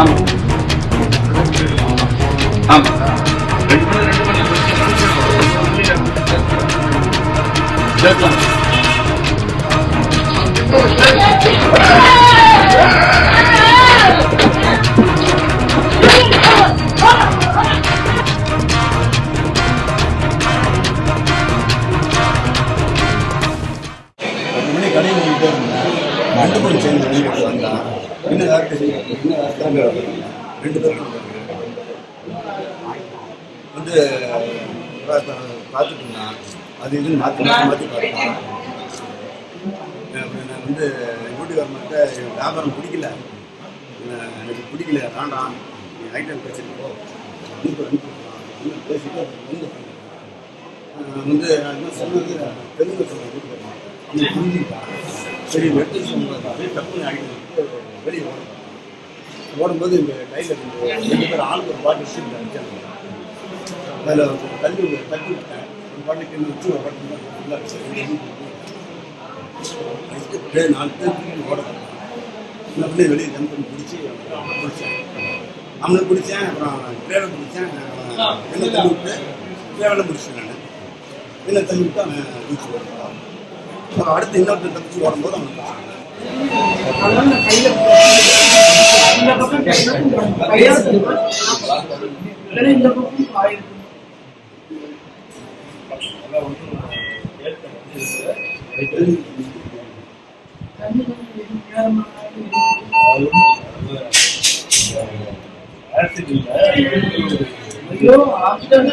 ஆமா. ஆமா. சேர்ந்து வெளியிட்டு வந்தான். என்ன யாருக்கு என்ன யாருக்கு ரெண்டு பேரும் வந்து பார்த்துட்டுனா அது இதுன்னு மாற்றி மாற்றி மாற்றி பார்த்தான் நான் வந்து என் வியாபாரம் பிடிக்கல. எனக்கு பிடிக்கல. வேண்டாம். நீ ஐட்டம் பிரச்சனை போ. அனுப்பு பேசிட்டு வந்து நான் என்ன சொன்னது தெலுங்கு சொன்னேன் புரிஞ்சுக்கிட்டான் சரி எடுத்து சொன்னது அப்படியே டப்புன்னு ஆகிட்டு வெளியே ஓடணும் ஓடும்போது இந்த கையில் ரெண்டு பேர் ஆளுக்கு ஒரு பாட்டு வச்சு அடிச்சாங்க. அதில் தள்ளி தள்ளி விட்டேன். ஒரு பாட்டுக்கு என்ன வச்சு ஒரு பாட்டு ஃபுல்லாக வச்சு நாலு பேர் ஓட அப்படியே வெளியே ஜம்ப் பண்ணி பிடிச்சி பிடிச்சேன். அவனை பிடிச்சேன் அப்புறம் ட்ரேவல் பிடிச்சேன் என்ன தள்ளி விட்டு ட்ரேவலை பிடிச்சேன் நான். என்ன தள்ளி விட்டு அவன் பீச் போட்டான் அப்புறம் அடுத்து இன்னொருத்தர் தப்பிச்சு ஓடும்போது ஐயோ ஆக்சிடென்ட்